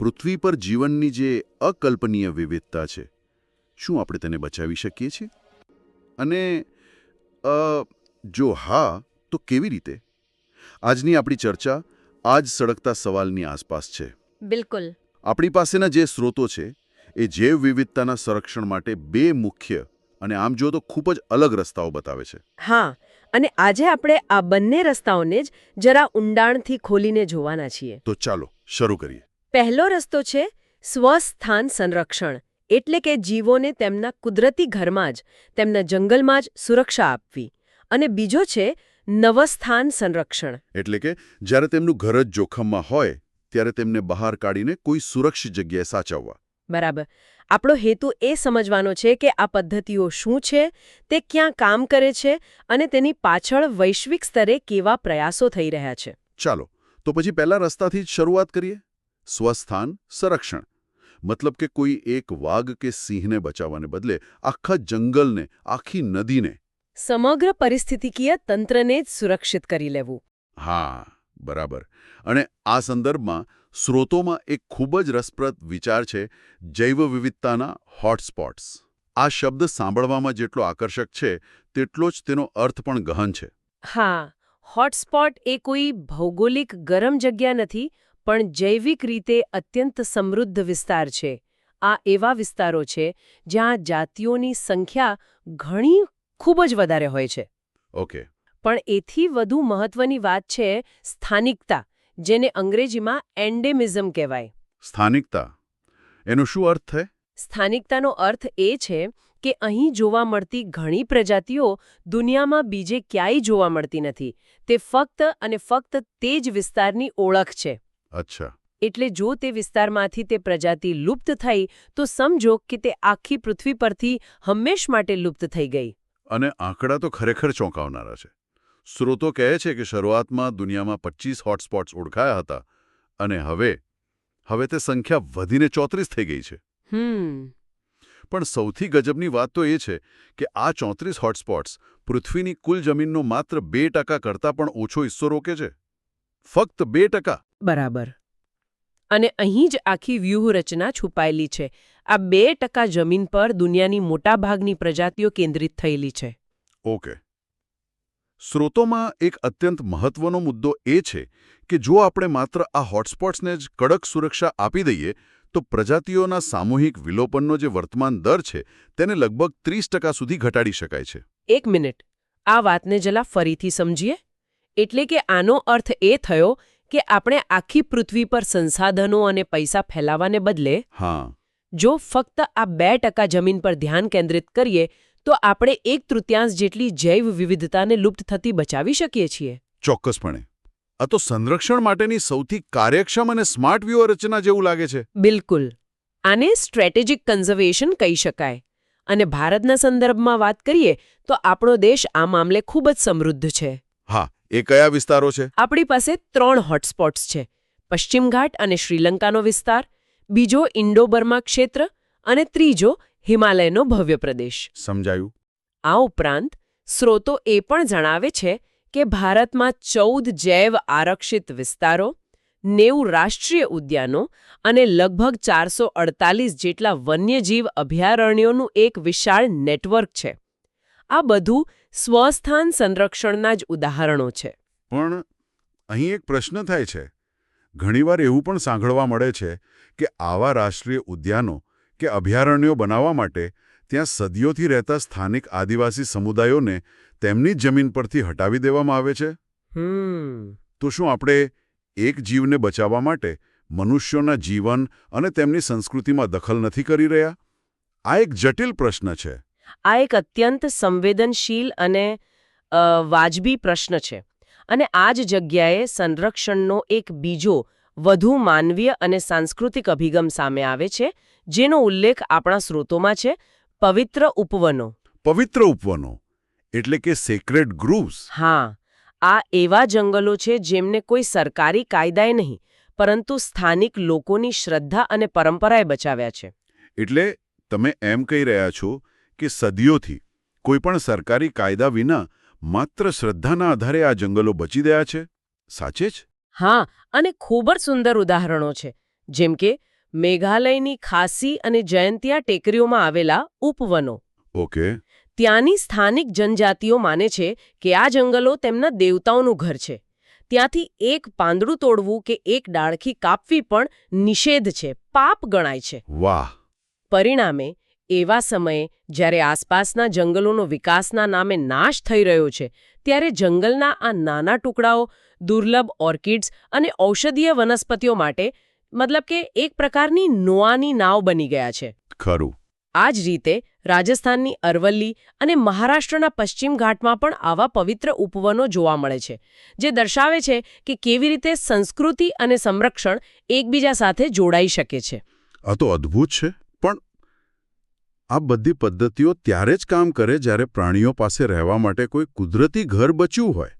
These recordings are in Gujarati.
પૃથ્વી પર જીવનની જે અકલ્પનીય વિવિધતા છે શું આપણે તેને બચાવી શકીએ છીએ? અને જો હા તો કેવી રીતે? આજની આપણી ચર્ચા આ જ સળગતા સવાલની આસપાસ છે. બિલકુલ. આપણી પાસેના જે સ્રોતો છે એ જૈવ વિવિધતાના સંરક્ષણ માટે બે મુખ્ય અને આમ જો તો ખૂબ જ અલગ રસ્તાઓ બતાવે છે. હા અને આજે આપણે આ બંને રસ્તાઓને જ જરા ઊંડાણથી ખોલીને જોવાના છીએ. તો ચાલો શરૂ કરીએ. પહેલો રસ્તો છે સ્વસ્થાન સંરક્ષણ એટલે કે જીવોને તેમના કુદરતી ઘરમાં જ તેમના જંગલમાં જ સુરક્ષા આપવી. અને બીજો છે નવસ્થાન સંરક્ષણ. એટલે કે જ્યારે તેમનું ઘર જ જોખમમાં હોય ત્યારે તેમને બહાર કાઢીને કોઈ સુરક્ષિત જગ્યાએ સાચવવા. બરાબર. આપણો હેતુ એ સમજવાનો છે કે આ પદ્ધતિઓ શું છે તે ક્યાં કામ કરે છે અને તેની પાછળ વૈશ્વિક સ્તરે કેવા પ્રયાસો થઈ રહ્યા છે. ચાલો તો પછી પહેલા રસ્તાથી જ શરૂઆત કરીએ? સ્વસ્થાન સંરક્ષણ. મતલબ કે કોઈ એક વાઘ કે સિંહને બચાવવાને બદલે આખા જંગલને આખી નદીને. સમગ્ર પરિસ્થિતિકીય તંત્રને જ સુરક્ષિત કરી લેવું. હા બરાબર. અને આ સંદર્ભમાં સ્રોતોમાં એક ખૂબ જ રસપ્રદ વિચાર છે જૈવ વિવિધતાના હોટસ્પોટ્સ આ શબ્દ સાંભળવામાં જેટલો આકર્ષક છે તેટલો જ તેનો અર્થ પણ ગહન છે. હા હોટસ્પોટ એ કોઈ ભૌગોલિક ગરમ જગ્યા નથી પણ જૈવિક રીતે અત્યંત સમૃદ્ધ વિસ્તાર છે. આ એવા વિસ્તારો છે જ્યાં જાતિઓની સંખ્યા ઘણી ખૂબ જ વધારે હોય છે. ઓકે. પણ એથી વધુ મહત્વની વાત છે સ્થાનિકતા જેને અંગ્રેજીમાં એન્ડેમિઝમ કહેવાય. સ્થાનિકતા. એનો શું અર્થ છે? સ્થાનિકતાનો અર્થ એ છે કે અહીં જોવા મળતી ઘણી પ્રજાતિઓ દુનિયામાં બીજે ક્યાંય જોવા મળતી નથી. તે ફક્ત અને ફક્ત તે જ વિસ્તારની ઓળખ છે. અચ્છા. એટલે જો તે વિસ્તારમાંથી તે પ્રજાતિ લુપ્ત થઈ તો સમજો કે તે આખી પૃથ્વી પરથી હંમેશ માટે લુપ્ત થઈ ગઈ. અને આંકડા તો ખરેખર ચોંકાવનારા છે. સ્રોતો કહે છે કે શરૂઆતમાં દુનિયામાં 25 હોટસ્પોટ્સ ઓળખાયા હતા અને હવે હવે તે સંખ્યા વધીને ચોત્રીસ થઈ ગઈ છે. હમ. પણ સૌથી ગજબની વાત તો એ છે કે આ ચોત્રીસ હોટસ્પોટ્સ પૃથ્વીની કુલ જમીનનો માત્ર બે ટકા કરતાં પણ ઓછો હિસ્સો રોકે છે. ફક્ત બે ટકા. બરાબર. અને અહીં જ આખી વ્યૂહરચના છુપાયેલી છે. આ બે ટકા જમીન પર દુનિયાની મોટાભાગની પ્રજાતિઓ કેન્દ્રિત થયેલી છે. ઓકે. સ્રોતોમાં એક અત્યંત મહત્વનો મુદ્દો એ છે કે જો આપણે માત્ર આ હોટસ્પોટ્સને જ કડક સુરક્ષા આપી દઈએ તો પ્રજાતિઓના સામૂહિક વિલોપનનો જે વર્તમાન દર છે તેને લગભગ ત્રીસ ટકા સુધી ઘટાડી શકાય છે. એક મિનિટ. આ વાતને જલા ફરીથી સમજીએ? એટલે કે આનો અર્થ એ થયો કે આપણે આખી પૃથ્વી પર સંસાધનો અને પૈસા ફેલાવાને બદલે હા. જો ફક્ત આ બે ટકા જમીન પર ધ્યાન કેન્દ્રિત કરીએ તો આપણે એક તૃતીયાંશ જેટલી જૈવ વિવિધતાને લુપ્ત થતી બચાવી શકીએ છીએ. ચોક્કસપણે. આ તો સંરક્ષણ માટેની સૌથી કાર્યક્ષમ અને સ્માર્ટ વ્યૂહરચના જેવું લાગે છે. બિલકુલ. આને સ્ટ્રેટેજિક કન્ઝર્વેશન કહી શકાય. અને ભારતના સંદર્ભમાં વાત કરીએ તો આપણો દેશ આ મામલે ખૂબ જ સમૃદ્ધ છે. હા એ કયા વિસ્તારો છે? આપણી પાસે ત્રણ હોટસ્પોટ્સ છે. પશ્ચિમ ઘાટ અને શ્રીલંકાનો વિસ્તાર બીજો ઇન્ડો બર્મા ક્ષેત્ર અને ત્રીજો હિમાલયનો ભવ્ય પ્રદેશ. સમજાયું. આ ઉપરાંત સ્રોતો એ પણ જણાવે છે કે ભારતમાં ચૌદ જૈવ આરક્ષિત વિસ્તારો નેવું રાષ્ટ્રીય ઉદ્યાનો અને લગભગ ચારસો અડતાલીસ જેટલા વન્યજીવ અભયારણ્યોનું એક વિશાળ નેટવર્ક છે. આ બધું સ્વસ્થાન સંરક્ષણના જ ઉદાહરણો છે. પણ અહીં એક પ્રશ્ન થાય છે. ઘણીવાર એવું પણ સાંભળવા મળે છે કે આવા રાષ્ટ્રીય ઉદ્યાનો કે અભયારણ્યો બનાવવા માટે ત્યાં સદીઓથી રહેતા સ્થાનિક આદિવાસી સમુદાયોને તેમની જ જમીન પરથી હટાવી દેવામાં આવે છે? તો શું આપણે એક જીવને બચાવવા માટે મનુષ્યોના જીવન અને તેમની સંસ્કૃતિમાં દખલ નથી કરી રહ્યા? આ એક જટિલ પ્રશ્ન છે. આ એક અત્યંત સંવેદનશીલ અને વાજબી પ્રશ્ન છે. અને આ જ જગ્યાએ સંરક્ષણનો એક બીજો વધુ માનવીય અને સાંસ્કૃતિક અભિગમ સામે આવે છે જેનો ઉલ્લેખ આપણા સ્રોતોમાં છે પવિત્ર ઉપવનો. પવિત્ર ઉપવનો એટલે કે સેક્રેડ ગ્રુવ્સ હા આ એવા જંગલો છે જેમને કોઈ સરકારી કાયદાએ નહીં પરંતુ સ્થાનિક લોકોની શ્રદ્ધા અને પરંપરાએ બચાવ્યા છે. એટલે તમે એમ કહી રહ્યા છો કે સદીઓથી કોઈપણ સરકારી કાયદા વિના માત્ર શ્રદ્ધાના આધારે આ જંગલો બચી ગયા છે? સાચે જ? હા અને ખૂબ જ સુંદર ઉદાહરણો છે જેમ કે મેઘાલયની ખાસી અને જયંતિયા ટેકરીઓમાં આવેલા ઉપવનો. ઓકે. ત્યાંની સ્થાનિક જનજાતિઓ માને છે કે આ જંગલો તેમના દેવતાઓનું ઘર છે. ત્યાંથી એક પાંદડું તોડવું કે એક ડાળખી કાપવી પણ નિષેધ છે પાપ ગણાય છે. વાહ. પરિણામે એવા સમયે જ્યારે આસપાસના જંગલોનો વિકાસના નામે નાશ થઈ રહ્યો છે ત્યારે જંગલના આ નાના ટુકડાઓ દુર્લભ ઓર્કિડ્સ અને ઔષધીય વનસ્પતિઓ માટે મતલબ કે એક પ્રકારની નોઆની નાવ બની ગયા છે. ખરું. આ જ રીતે રાજસ્થાનની અરવલ્લી અને મહારાષ્ટ્રના પશ્ચિમ ઘાટમાં પણ આવા પવિત્ર ઉપવનો જોવા મળે છે જે દર્શાવે છે કે કેવી રીતે સંસ્કૃતિ અને સંરક્ષણ એકબીજા સાથે જોડાઈ શકે છે. આ તો અદ્ભુત છે. આ બધી પદ્ધતિઓ ત્યારે જ કામ કરે જ્યારે પ્રાણીઓ પાસે રહેવા માટે કોઈ કુદરતી ઘર બચ્યું હોય.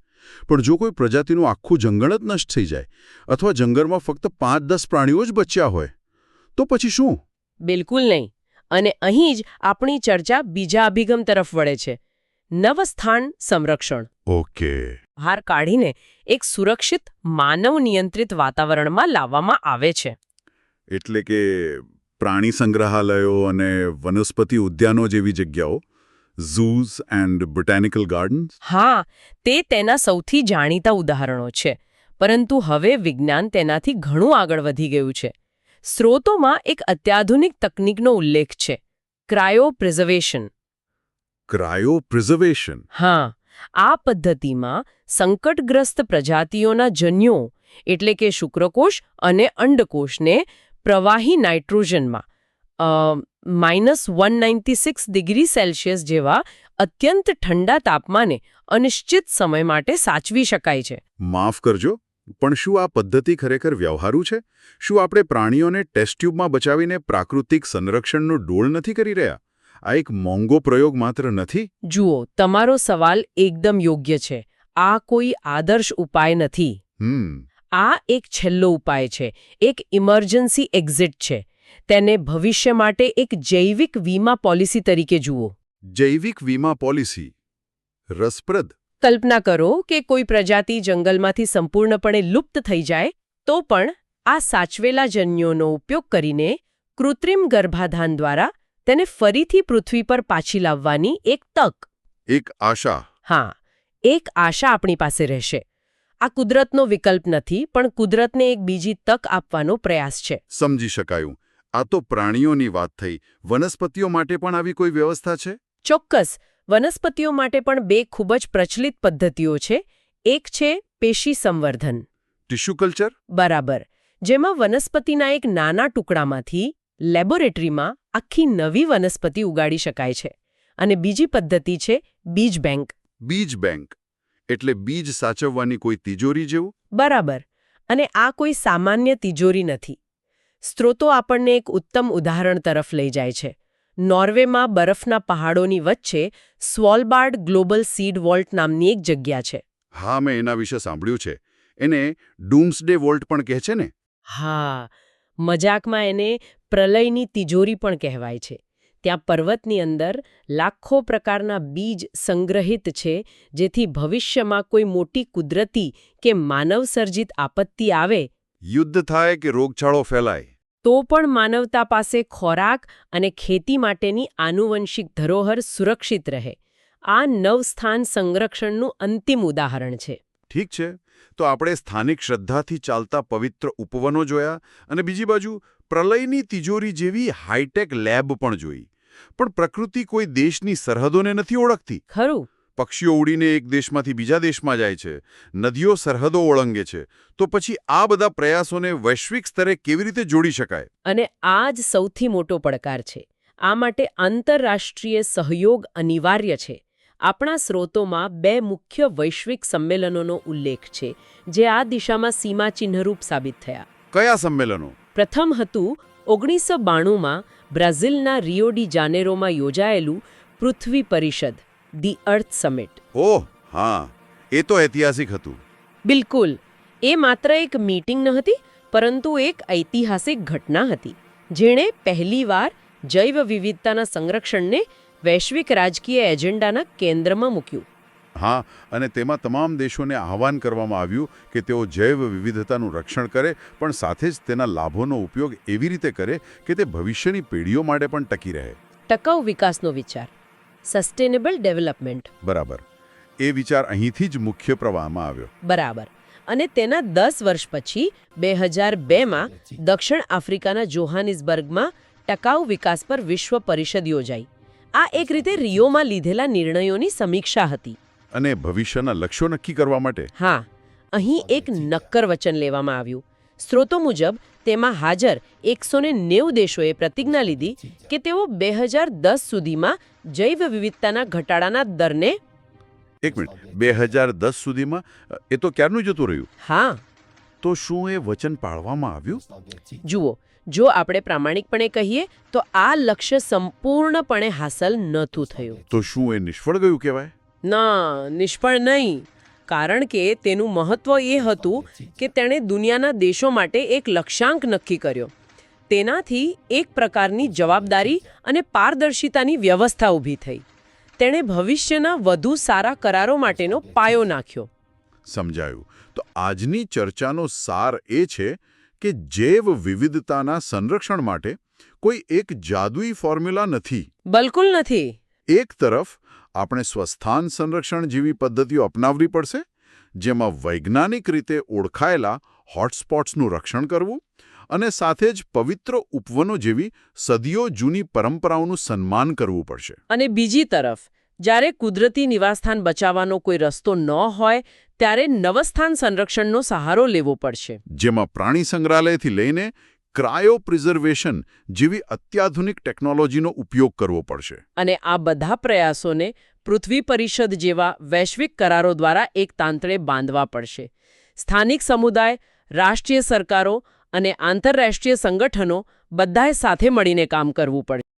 પણ જો કોઈ પ્રજાતિનું આખું જંગલ જ નષ્ટ થઈ જાય અથવા જંગલમાં ફક્ત પાંચ દસ પ્રાણીઓ જ બચ્યા હોય તો પછી શું? બિલકુલ નહીં. અને અહીં જ આપણી ચર્ચા બીજા અભિગમ તરફ વળે છે. નવસ્થાન સંરક્ષણ. ઓકે. બહાર કાઢીને એક સુરક્ષિત માનવ નિયંત્રિત વાતાવરણમાં લાવવામાં આવે છે. એટલે કે પ્રાણી સંગ્રહાલયો અને વનસ્પતિ ઉદ્યાનો જેવી જગ્યાઓ ઝૂઝ એન્ડ બોટેનિકલ ગાર્ડન્સ હા તે તેના સૌથી જાણીતા ઉદાહરણો છે પરંતુ હવે વિજ્ઞાન તેનાથી ઘણું આગળ વધી ગયું છે. સ્રોતોમાં એક અત્યાધુનિક તકનીકનો ઉલ્લેખ છે ક્રાયો પ્રિઝર્વેશન ક્રાયો પ્રિઝર્વેશન હા આ પદ્ધતિમાં સંકટગ્રસ્ત પ્રજાતિઓના જન્યો એટલે કે શુક્રકોષ અને અંડકોષને પ્રવાહી નાઇટ્રોજનમાં માઇનસ વન ડિગ્રી સેલ્સિયસ જેવા અત્યંત ઠંડા તાપમાને અનિશ્ચિત સમય માટે સાચવી શકાય છે. માફ કરજો પણ શું આ પદ્ધતિ ખરેખર વ્યવહારુ છે? શું આપણે પ્રાણીઓને ટેસ્ટ ટ્યુબમાં બચાવીને પ્રાકૃતિક સંરક્ષણનો ડોળ નથી કરી રહ્યા? આ એક મોંઘો પ્રયોગ માત્ર નથી? જુઓ તમારો સવાલ એકદમ યોગ્ય છે. આ કોઈ આદર્શ ઉપાય નથી. હમ. આ એક છેલ્લો ઉપાય છે. એક ઇમરજન્સી એક્ઝિટ છે. તેને ભવિષ્ય માટે એક જૈવિક વીમા પોલિસી તરીકે જુઓ. જૈવિક વીમા પોલિસી. રસપ્રદ. કલ્પના કરો કે કોઈ પ્રજાતિ જંગલમાંથી સંપૂર્ણપણે લુપ્ત થઈ જાય તો પણ આ સાચવેલા જન્યોનો ઉપયોગ કરીને કૃત્રિમ ગર્ભાધાન દ્વારા તેને ફરીથી પૃથ્વી પર પાછી લાવવાની એક તક. એક આશા. હા એક આશા આપણી પાસે રહેશે. આ કુદરતનો વિકલ્પ નથી પણ કુદરતને એક બીજી તક આપવાનો પ્રયાસ છે. સમજી શકાયું. આ તો પ્રાણીઓની વાત થઈ. વનસ્પતિઓ માટે પણ આવી કોઈ વ્યવસ્થા છે? ચોક્કસ. વનસ્પતિઓ માટે પણ બે ખૂબ જ પ્રચલિત પદ્ધતિઓ છે. એક છે પેશી સંવર્ધન. Tissue culture? બરાબર. જેમાં વનસ્પતિના એક નાના ટુકડામાંથી લેબોરેટરીમાં આખી નવી વનસ્પતિ ઉગાડી શકાય છે. અને બીજી પદ્ધતિ છે બીજ બેંક. બીજ બેંક. એટલે બીજ સાચવવાની કોઈ તિજોરી જેવું? બરાબર. અને આ કોઈ સામાન્ય તિજોરી નથી. સ્ત્રોતો આપણને એક ઉત્તમ ઉદાહરણ તરફ લઈ જાય છે. નોર્વેમાં બરફના પહાડોની વચ્ચે સ્વોલબાર્ડ ગ્લોબલ સીડ વોલ્ટ નામની એક જગ્યા છે. હા મેં એના વિશે સાંભળ્યું છે. એને ડૂમ્સડે વોલ્ટ પણ કહે છે ને? હા. મજાકમાં એને પ્રલયની તિજોરી પણ કહેવાય છે. ત્યાં પર્વતની અંદર લાખો પ્રકારના બીજ સંગ્રહિત છે જેથી ભવિષ્યમાં કોઈ મોટી કુદરતી કે માનવસર્જિત આપત્તિ આવે. યુદ્ધ થાય કે રોગચાળો ફેલાય? તો પણ માનવતા પાસે ખોરાક અને ખેતી માટેની આનુવંશિક ધરોહર સુરક્ષિત રહે. આ નવસ્થાન સંરક્ષણનું અંતિમ ઉદાહરણ છે. ઠીક છે. તો આપણે સ્થાનિક શ્રદ્ધાથી ચાલતા પવિત્ર ઉપવનો જોયા અને બીજી બાજુ પ્રલયની તિજોરી જેવી હાઈટેક લેબ પણ જોઈ. પણ પ્રકૃતિ કોઈ દેશની સરહદોને નથી ઓળખતી. ખરું. પક્ષીઓ ઉડીને એક દેશમાંથી બીજા દેશમાં જાય છે. નદીઓ સરહદો ઓળંગે છે. તો પછી આ બધા પ્રયાસોને વૈશ્વિક સ્તરે કેવી રીતે જોડી શકાય? અને આ જ સૌથી મોટો પડકાર છે. આ માટે આંતરરાષ્ટ્રીય સહયોગ અનિવાર્ય છે. આપણા સ્રોતોમાં બે મુખ્ય વૈશ્વિક સંમેલનોનો ઉલ્લેખ છે જે આ દિશામાં સીમાચિહ્નરૂપ સાબિત થયા. કયા સંમેલનો? પ્રથમ હતું ઓગણીસો બાણુંમાં બ્રાઝિલના રિયો ડી જાનેરોમાં યોજાયેલું પૃથ્વી પરિષદ ધી અર્થ સમિટ. ઓહ હા એ તો ઐતિહાસિક હતું. બિલકુલ એ માત્ર એક મીટિંગ ન હતી પરંતુ એક ઐતિહાસિક ઘટના હતી જેણે પહેલીવાર જૈવ વિવિધતાના સંરક્ષણને વૈશ્વિક રાજકીય એજન્ડાના કેન્દ્રમાં મૂક્યું. હા અને તેમાં તમામ દેશોને આહવાન કરવામાં આવ્યું કે તેઓ જૈવ વિવિધતાનું રક્ષણ કરે પણ સાથે જ તેના લાભોનો ઉપયોગ એવી રીતે કરે કે તે ભવિષ્યની પેઢીઓ માટે પણ ટકી રહે. ટકાઉ વિકાસનો વિચાર. સસ્ટેનેબલ ડેવલપમેન્ટ બરાબર. એ વિચાર અહીંથી જ મુખ્ય પ્રવાહમાં આવ્યો. બરાબર. અને તેના દસ વર્ષ પછી બે હજાર બેમાં દક્ષિણ આફ્રિકાના જોહાનિસબર્ગમાં ટકાઉ વિકાસ પર વિશ્વ પરિષદ યોજાઈ. આ એક રીતે રિયોમાં લીધેલા નિર્ણયોની સમીક્ષા હતી. અને ભવિષ્યના લક્ષ્યો નક્કી કરવા માટે? હા અહીં એક નક્કર વચન લેવામાં આવ્યું. સ્ત્રોતો મુજબ તેમાં હાજર એકસો નેવું દેશોએ પ્રતિજ્ઞા લીધી કે તેઓ બે હજાર દસ સુધીમાં જૈવ વિવિધતાના ઘટાડાના દરને એક મિનિટ. બે હજાર દસ સુધીમાં એ તો ક્યારનું જતું રહ્યું? હા. તો શું એ વચન પાળવામાં આવ્યું? જુઓ જો આપણે પ્રામાણિકપણે કહીએ તો આ લક્ષ્ય સંપૂર્ણપણે હાંસલ નહોતું થયું. તો શું એ નિષ્ફળ ગયું કહેવાય? ના નિષ્ફળ નહીં. કારણ કે તેનું મહત્વ એ હતું કે તેણે દુનિયાના દેશો માટે એક લક્ષ્યાંક નક્કી કર્યો. તેનાથી એક પ્રકારની જવાબદારી અને પારદર્શિતાની વ્યવસ્થા ઊભી થઈ. તેણે ભવિષ્યના વધુ સારા કરારો માટેનો પાયો નાખ્યો. સમજાયું. તો આજની ચર્ચાનો સાર એ છે કે જૈવ વિવિધતાના સંરક્ષણ માટે કોઈ એક જાદુઈ ફોર્મ્યુલા નથી. બિલકુલ નથી. એક તરફ આપણે સ્વસ્થાન સંરક્ષણ જેવી પદ્ધતિઓ અપનાવવી પડશે જેમાં વૈજ્ઞાનિક રીતે ઓળખાયેલા હોટસ્પોટ્સનું રક્ષણ કરવું અને સાથે જ પવિત્ર ઉપવનો જેવી સદીઓ જૂની પરંપરાઓનું સન્માન કરવું પડશે. અને બીજી તરફ જ્યારે કુદરતી નિવાસસ્થાન બચાવવાનો કોઈ રસ્તો ન હોય ત્યારે નવસ્થાન સંરક્ષણનો સહારો લેવો પડશે. જેમાં પ્રાણી સંગ્રહાલયથી લઈને ક્રાયો પ્રિઝર્વેશન જેવી અત્યાધુનિક ટેકનોલોજીનો ઉપયોગ કરવો પડશે. અને આ બધા પ્રયાસોને પૃથ્વી પરિષદ જેવા વૈશ્વિક કરારો દ્વારા એક તાંતળે બાંધવા પડશે. સ્થાનિક સમુદાય, રાષ્ટ્રીય સરકારો અને આંતરરાષ્ટ્રીય સંગઠનો બધાએ સાથે મળીને કામ કરવું પડશે.